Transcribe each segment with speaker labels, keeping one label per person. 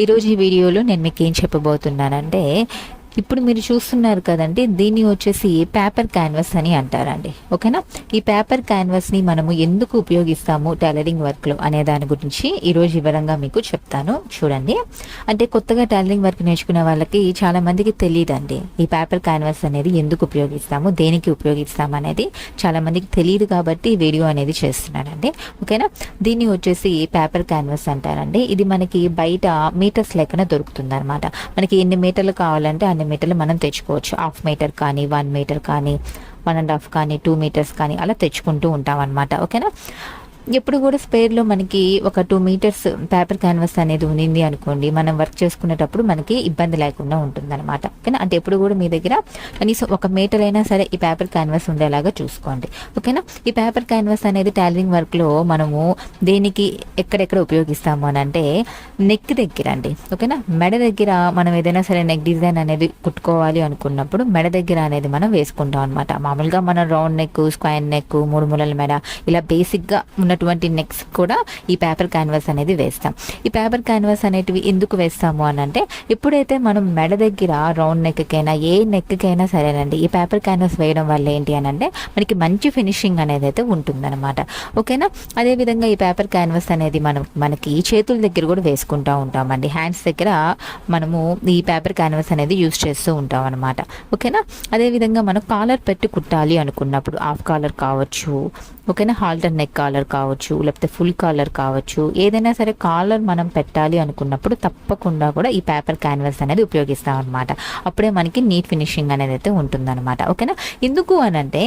Speaker 1: ఈరోజు ఈ వీడియోలో నేను మీకు ఏం చెప్పబోతున్నానంటే ఇప్పుడు మీరు చూస్తున్నారు కదండి దీన్ని వచ్చేసి పేపర్ క్యాన్వాస్ అని అంటారండి. ఓకేనా? ఈ పేపర్ క్యాన్వాస్ని మనము ఎందుకు ఉపయోగిస్తాము టైలరింగ్ వర్క్లో అనే దాని గురించి ఈరోజు వివరంగా మీకు చెప్తాను. చూడండి. అంటే కొత్తగా టైలరింగ్ వర్క్ నేర్చుకునే వాళ్ళకి చాలా మందికి తెలియదండి ఈ పేపర్ క్యాన్వాస్ అనేది ఎందుకు ఉపయోగిస్తాము దేనికి ఉపయోగిస్తాము అనేది చాలా మందికి తెలియదు కాబట్టి వీడియో అనేది చేస్తున్నానండి. ఓకేనా? దీన్ని వచ్చేసి పేపర్ క్యాన్వాస్ అంటారండి. ఇది మనకి బయట మీటర్స్ లెక్కన దొరుకుతుంది అనమాట మనకి ఎన్ని మీటర్లు కావాలంటే అన్ని మీటర్లు మనం తెచ్చుకోవచ్చు. హాఫ్ మీటర్ కానీ వన్ మీటర్ కానీ వన్ అండ్ హాఫ్ కానీ టూ మీటర్స్ కానీ అలా తెచ్చుకుంటూ ఉంటాం అనమాట ఓకేనా? ఎప్పుడు కూడా స్పేర్లో మనకి ఒక టూ మీటర్స్ పేపర్ క్యాన్వాస్ అనేది ఉంది అనుకోండి మనం వర్క్ చేసుకునేటప్పుడు మనకి ఇబ్బంది లేకుండా ఉంటుంది అనమాట ఓకేనా? అంటే ఎప్పుడు కూడా మీ దగ్గర కనీసం ఒక మీటర్ అయినా సరే ఈ పేపర్ క్యాన్వాస్ ఉండేలాగా చూసుకోండి. ఓకేనా? ఈ పేపర్ క్యాన్వాస్ అనేది టైలరింగ్ వర్క్లో మనము దేనికి ఎక్కడెక్కడ ఉపయోగిస్తాము అని అంటే నెక్ దగ్గర అండి. ఓకేనా? మెడ దగ్గర మనం ఏదైనా సరే నెక్ డిజైన్ అనేది కుట్టుకోవాలి అనుకున్నప్పుడు మెడ దగ్గర అనేది మనం వేసుకుంటాం అనమాట మామూలుగా మనం రౌండ్ నెక్ స్క్వైర్ నెక్ మూడు మూలల మెడ ఇలా బేసిక్గా ఉన్నటువంటి నెక్స్ కూడా ఈ పేపర్ క్యాన్వాస్ అనేది వేస్తాం. ఈ పేపర్ క్యాన్వాస్ అనేటివి ఎందుకు వేస్తాము అని అంటే ఎప్పుడైతే మనం మెడ దగ్గర రౌండ్ నెక్కైనా ఏ నెక్కైనా సరేనండి ఈ పేపర్ క్యాన్వాస్ వేయడం వల్ల ఏంటి అని అంటే మనకి మంచి ఫినిషింగ్ అనేది అయితే ఉంటుందన్నమాట. ఓకేనా? అదేవిధంగా ఈ పేపర్ క్యాన్వాస్ అనేది మనం మనకి చేతుల దగ్గర కూడా వేసుకుంటూ ఉంటామండి. హ్యాండ్స్ దగ్గర మనము ఈ పేపర్ క్యాన్వాస్ అనేది యూస్ చేస్తూ ఉంటాం అనమాట ఓకేనా? అదేవిధంగా మనం కాలర్ పెట్టి కుట్టాలి అనుకున్నప్పుడు హాఫ్ కాలర్ కావచ్చు ఓకేనా? హాల్టర్ నెక్ కాలర్ కావచ్చు లేకపోతే ఫుల్ కాలర్ కావచ్చు ఏదైనా సరే కాలర్ మనం పెట్టాలి అనుకున్నప్పుడు తప్పకుండా కూడా ఈ పేపర్ క్యాన్వాస్ అనేది ఉపయోగిస్తాం అనమాట అప్పుడే మనకి నీట్ ఫినిషింగ్ అనేది అయితే ఉంటుందన్నమాట. ఓకేనా? ఎందుకు అని అంటే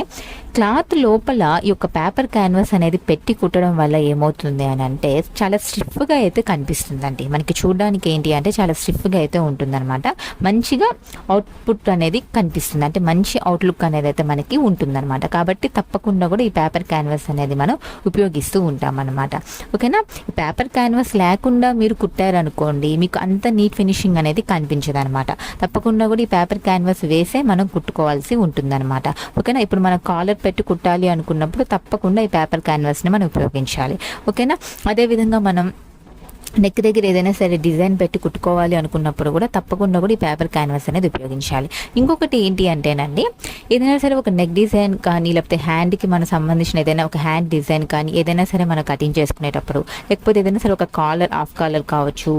Speaker 1: క్లాత్ లోపల ఈ యొక్క పేపర్ క్యాన్వాస్ అనేది పెట్టి కుట్టడం వల్ల ఏమవుతుంది అని అంటే చాలా స్టిఫ్గా అయితే కనిపిస్తుందండి. మనకి చూడడానికి ఏంటి అంటే చాలా స్టిఫ్గా అయితే ఉంటుందన్నమాట. మంచిగా అవుట్పుట్ అనేది కనిపిస్తుంది. అంటే మంచి అవుట్లుక్ అనేది అయితే మనకి ఉంటుందన్నమాట. కాబట్టి తప్పకుండా కూడా ఈ పేపర్ క్యాన్వాస్ అనేది మనం ఉపయోగిస్తూ ఉంటాం అనమాట ఓకేనా? ఈ పేపర్ క్యాన్వాస్ లేకుండా మీరు కుట్టారనుకోండి మీకు అంత నీట్ ఫినిషింగ్ అనేది కనిపించదు అనమాట తప్పకుండా కూడా ఈ పేపర్ క్యాన్వాస్ వేసే మనం కుట్టుకోవాల్సి ఉంటుందన్నమాట. ఓకేనా? ఇప్పుడు మనం కాలర్ పెట్టి కుట్టాలి అనుకున్నప్పుడు తప్పకుండా ఈ పేపర్ క్యాన్వాస్ని మనం ఉపయోగించాలి. ఓకేనా? అదేవిధంగా మనం నెక్ దగ్గర ఏదైనా సరే డిజైన్ పెట్టి కుట్టుకోవాలి అనుకున్నప్పుడు కూడా తప్పకుండా కూడా ఈ పేపర్ క్యాన్వాస్ అనేది ఉపయోగించాలి. ఇంకొకటి ఏంటి అంటేనండి ఏదైనా సరే ఒక నెక్ డిజైన్ కానీ లేకపోతే హ్యాండ్కి మన సంబంధించిన ఏదైనా ఒక హ్యాండ్ డిజైన్ కానీ ఏదైనా సరే మనం కటింగ్ చేసుకునేటప్పుడు లేకపోతే ఏదైనా సరే ఒక కాలర్ హాఫ్ కాలర్ కావచ్చు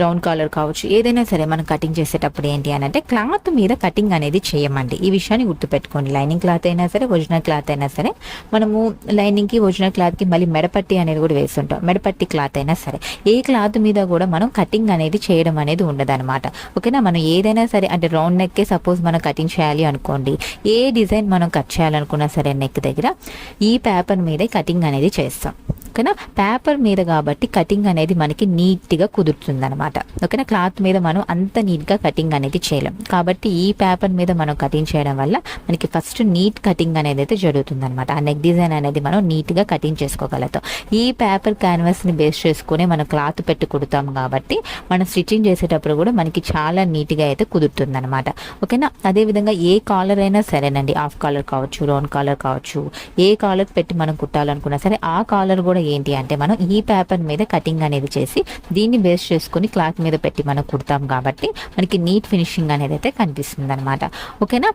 Speaker 1: రౌండ్ కాలర్ కావచ్చు. ఏదైనా సరే మనం కటింగ్ చేసేటప్పుడు ఏంటి అని అంటే క్లాత్ మీద కటింగ్ అనేది చేయమండి. ఈ విషయాన్ని గుర్తుపెట్టుకోండి. లైనింగ్ క్లాత్ అయినా సరే ఒరిజినల్ క్లాత్ అయినా సరే మనము లైనింగ్కి ఒరిజినల్ క్లాత్కి మళ్ళీ మెడపట్టి అనేది కూడా వేస్తుంటాం. మెడపట్టి క్లాత్ అయినా సరే. ఏ క్లాత్ మీద కూడా మనం కటింగ్ అనేది చేయడం అనేది ఉండదన్నమాట. ఓకేనా? మనం ఏదైనా సరే అంటే రౌండ్ నెక్కే సపోజ్ మనం కటింగ్ చేయాలి అనుకోండి. ఏ డిజైన్ మనం కట్ చేయాలనుకున్నా సరే నెక్ దగ్గర ఈ పేపర్ మీదే కటింగ్ అనేది చేస్తాం. ఓకేనా పేపర్ మీద కాబట్టి కటింగ్ అనేది మనకి నీట్గా కుదురుతుంది అనమాట ఓకేనా? క్లాత్ మీద మనం అంత నీట్గా కటింగ్ అనేది చేయలేం. కాబట్టి ఈ పేపర్ మీద మనం కటింగ్ చేయడం వల్ల మనకి ఫస్ట్ నీట్ కటింగ్ అనేది అయితే జరుగుతుంది అనమాట ఆ నెక్ డిజైన్ అనేది మనం నీట్గా కటింగ్ చేసుకోగలుగుతాం. ఈ పేపర్ క్యాన్వాస్ని బేస్ చేసుకుని మనం క్లాత్ పెట్టి కుడతాం కాబట్టి మనం స్టిచ్చింగ్ చేసేటప్పుడు కూడా మనకి చాలా నీట్గా అయితే కుదురుతుంది అనమాట ఓకేనా? అదేవిధంగా ఏ కాలర్ అయినా సరేనండి. హాఫ్ కాలర్ కావచ్చు రౌండ్ కాలర్ కావచ్చు ఏ కాలర్ పెట్టి మనం కుట్టాలనుకున్నా సరే ఆ కాలర్ కూడా ఏంటి అంటే మనం ఈ పేపర్ మీద కటింగ్ అనేది చేసి దీన్ని బేస్ చేసుకుని క్లాత్ మీద పెట్టి మనం కుడతాం కాబట్టి మనకి నీట్ ఫినిషింగ్ అనేది అయితే కనిపిస్తుంది అనమాట ఓకేనా?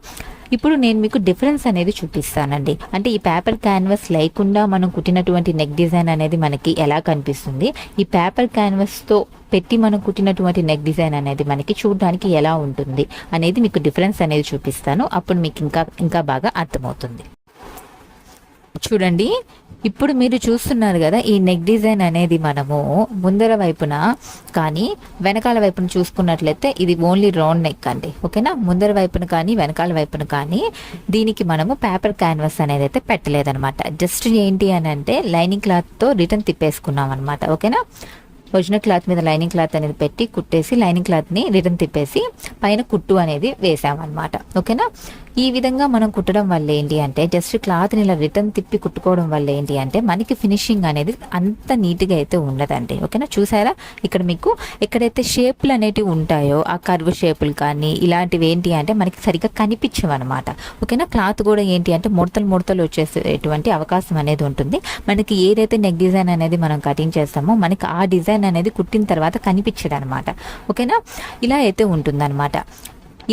Speaker 1: ఇప్పుడు నేను మీకు డిఫరెన్స్ అనేది చూపిస్తానండి. అంటే ఈ పేపర్ క్యాన్వాస్ లేకుండా మనం కుట్టినటువంటి నెక్ డిజైన్ అనేది మనకి ఎలా కనిపిస్తుంది? ఈ పేపర్ క్యాన్వాస్తో పెట్టి మనం కుట్టినటువంటి నెక్ డిజైన్ అనేది మనకి చూడడానికి ఎలా ఉంటుంది అనేది మీకు డిఫరెన్స్ అనేది చూపిస్తాను. అప్పుడు మీకు ఇంకా ఇంకా బాగా అర్థమవుతుంది. చూడండి. ఇప్పుడు మీరు చూస్తున్నారు కదా ఈ నెక్ డిజైన్ అనేది మనము ముందర వైపున కానీ వెనకాల వైపున చూసుకున్నట్లయితే ఇది ఓన్లీ రౌండ్ నెక్ అండి. ఓకేనా ముందర వైపున కానీ వెనకాల వైపున కానీ దీనికి మనము పేపర్ క్యాన్వాస్ అనేది అయితే పెట్టలేదనమాట జస్ట్ ఏంటి అని అంటే లైనింగ్ క్లాత్తో రిటర్న్ తిప్పేసుకున్నాం అనమాట ఓకేనా ఒరిజినల్ క్లాత్ మీద లైనింగ్ క్లాత్ అనేది పెట్టి కుట్టేసి లైనింగ్ క్లాత్ని రిటర్న్ తిప్పేసి పైన కుట్టు అనేది వేసామన్నమాట ఓకేనా ఈ విధంగా మనం కుట్టడం వల్ల ఏంటి అంటే జస్ట్ క్లాత్ని ఇలా రిటర్న్ తిప్పి కుట్టుకోవడం వల్ల ఏంటి అంటే మనకి ఫినిషింగ్ అనేది అంత నీట్గా అయితే ఉండదండి. ఓకేనా చూసారా? ఇక్కడ మీకు ఎక్కడైతే షేప్లు అనేటివి ఉంటాయో ఆ కర్వ్ షేపులు కానీ ఇలాంటివి ఏంటి అంటే మనకి సరిగ్గా కనిపించవు అనమాట ఓకేనా క్లాత్ కూడా ఏంటి అంటే ముడతలు ముడతలు వచ్చేసేటువంటి అవకాశం అనేది ఉంటుంది. మనకి ఏదైతే నెక్ డిజైన్ అనేది మనం కటింగ్ చేస్తామో మనకి ఆ డిజైన్ అనేది కుట్టిన తర్వాత కనిపించదు అనమాట ఓకేనా ఇలా అయితే ఉంటుందన్నమాట.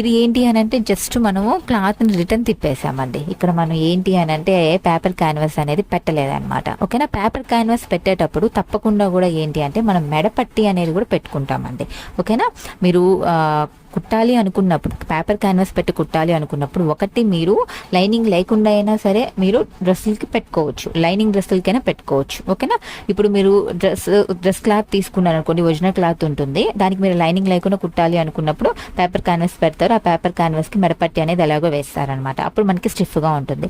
Speaker 1: ఇది ఏంటి అని అంటే జస్ట్ మనము క్లాత్ని రిటర్న్ తిప్పేసామండి ఇక్కడ మనం ఏంటి అని అంటే పేపర్ క్యాన్వాస్ అనేది పెట్టలేదన్నమాట. ఓకేనా పేపర్ క్యాన్వాస్ పెట్టేటప్పుడు తప్పకుండా కూడా ఏంటి అంటే మనం మెడపట్టి అనేది కూడా పెట్టుకుంటామండి. ఓకేనా మీరు కుట్టాలి అనుకున్నప్పుడు పేపర్ క్యాన్వాస్ పెట్టి కుట్టాలి అనుకున్నప్పుడు ఒకటి మీరు లైనింగ్ లేకుండా అయినా సరే మీరు డ్రెస్సులకి పెట్టుకోవచ్చు. లైనింగ్ డ్రెస్సులకైనా పెట్టుకోవచ్చు. ఓకేనా? ఇప్పుడు మీరు డ్రెస్ డ్రెస్ క్లాత్ తీసుకున్నారు అనుకోండి ఒరిజినల్ క్లాత్ ఉంటుంది. దానికి మీరు లైనింగ్ లేకుండా కుట్టాలి అనుకున్నప్పుడు పేపర్ క్యాన్వాస్ పెడతారు. ఆ పేపర్ క్యాన్వాస్కి మెడపట్టి అనేది ఎలాగో వేస్తారనమాట అప్పుడు మనకి స్టిఫ్గా ఉంటుంది.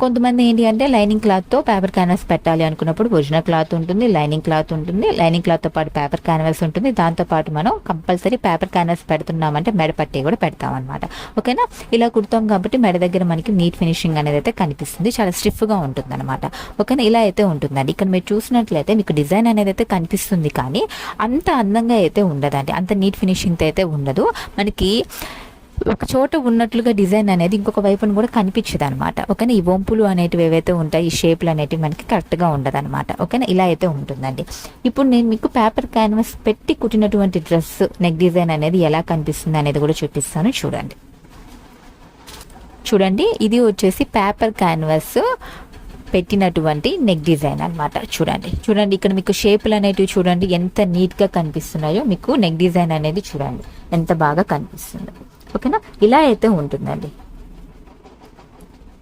Speaker 1: కొంతమంది ఏంటి అంటే లైనింగ్ క్లాత్తో పేపర్ క్యాన్వాస్ పెట్టాలి అనుకున్నప్పుడు ఒరిజినల్ క్లాత్ ఉంటుంది లైనింగ్ క్లాత్ ఉంటుంది. లైనింగ్ క్లాత్తో పాటు పేపర్ క్యాన్వాస్ ఉంటుంది. దాంతో పాటు మనం కంపల్సరీ పేపర్ క్యాన్వాస్ పెడతామంటే మెడ పట్టి కూడా పెడతాం అనమాట ఓకేనా? ఇలా కుడతాం కాబట్టి మెడ దగ్గర మనకి నీట్ ఫినిషింగ్ అనేది అయితే కనిపిస్తుంది. చాలా స్టిఫ్గా ఉంటుంది అనమాట ఓకేనా? ఇలా అయితే ఉంటుందండి. ఇక్కడ మీరు చూసినట్లయితే మీకు డిజైన్ అనేది అయితే కనిపిస్తుంది కానీ అంత అందంగా అయితే ఉండదండి. అంత నీట్ ఫినిషింగ్తో అయితే ఉండదు. మనకి ఒక చోట ఉన్నట్లుగా డిజైన్ అనేది ఇంకొక వైపున కూడా కనిపించదు అనమాట ఓకేనా? ఈ వంపులు అనేటివి ఏవైతే ఉంటాయి ఈ షేప్లు అనేటివి మనకి కరెక్ట్గా ఉండదు అనమాట ఓకేనా? ఇలా అయితే ఉంటుందండి. ఇప్పుడు నేను మీకు పేపర్ క్యాన్వాస్ పెట్టి కుట్టినటువంటి డ్రెస్ నెక్ డిజైన్ అనేది ఎలా కనిపిస్తుంది అనేది కూడా చూపిస్తాను. చూడండి. చూడండి ఇది వచ్చేసి పేపర్ క్యాన్వాస్ పెట్టినటువంటి నెక్ డిజైన్ అన్నమాట. చూడండి. చూడండి ఇక్కడ మీకు షేపులు అనేటివి చూడండి. ఎంత నీట్గా కనిపిస్తున్నాయో మీకు నెక్ డిజైన్ అనేది చూడండి. ఎంత బాగా కనిపిస్తుందో. ఓకేనా ఇలా అయితే ఉంటుందండి.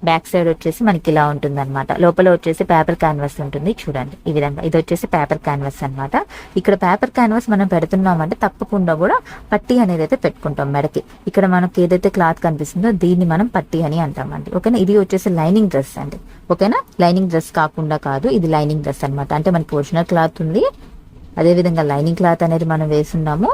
Speaker 1: బ్యాక్ సైడ్ వచ్చేసి మనకి ఇలా ఉంటుంది అనమాట లోపల వచ్చేసి పేపర్ క్యాన్వాస్ ఉంటుంది చూడండి. ఈ విధంగా. ఇది వచ్చేసి పేపర్ క్యాన్వాస్ అన్నమాట. ఇక్కడ పేపర్ క్యాన్వాస్ మనం పెడుతున్నామంటే తప్పకుండా కూడా పట్టి అనేది అయితే పెట్టుకుంటాం మెడకి. ఇక్కడ మనకి ఏదైతే క్లాత్ కనిపిస్తుందో దీన్ని మనం పట్టి అని అంటామండి. ఓకేనా? ఇది వచ్చేసి లైనింగ్ డ్రెస్ అండి. ఓకేనా? లైనింగ్ డ్రెస్ కాకుండా కాదు ఇది లైనింగ్ డ్రెస్ అన్నమాట. అంటే మనకి ఒరిజినల్ క్లాత్ ఉంది అదేవిధంగా లైనింగ్ క్లాత్ అనేది మనం వేసున్నాము.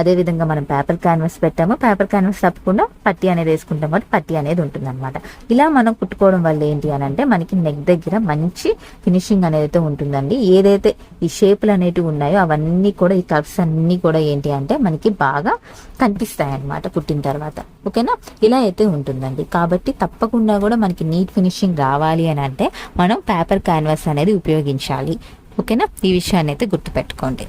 Speaker 1: అదేవిధంగా మనం పేపర్ క్యాన్వాస్ పెట్టాము. పేపర్ క్యాన్వాస్ తప్పకుండా పట్టి అనేది వేసుకుంటాం కాబట్టి పట్టి అనేది ఉంటుందన్నమాట. ఇలా మనం కుట్టుకోవడం వల్ల ఏంటి అని అంటే మనకి నెక్ దగ్గర మంచి ఫినిషింగ్ అనేది అయితే ఉంటుందండి. ఏదైతే ఈ షేపులు అనేటివి ఉన్నాయో అవన్నీ కూడా ఈ కప్స్ అన్నీ కూడా ఏంటి అంటే మనకి బాగా కనిపిస్తాయి అన్నమాట కుట్టిన తర్వాత. ఓకేనా? ఇలా అయితే ఉంటుందండి. కాబట్టి తప్పకుండా కూడా మనకి నీట్ ఫినిషింగ్ రావాలి అని అంటే మనం పేపర్ క్యాన్వాస్ అనేది ఉపయోగించాలి. ఓకేనా? ఈ విషయాన్ని అయితే గుర్తుపెట్టుకోండి.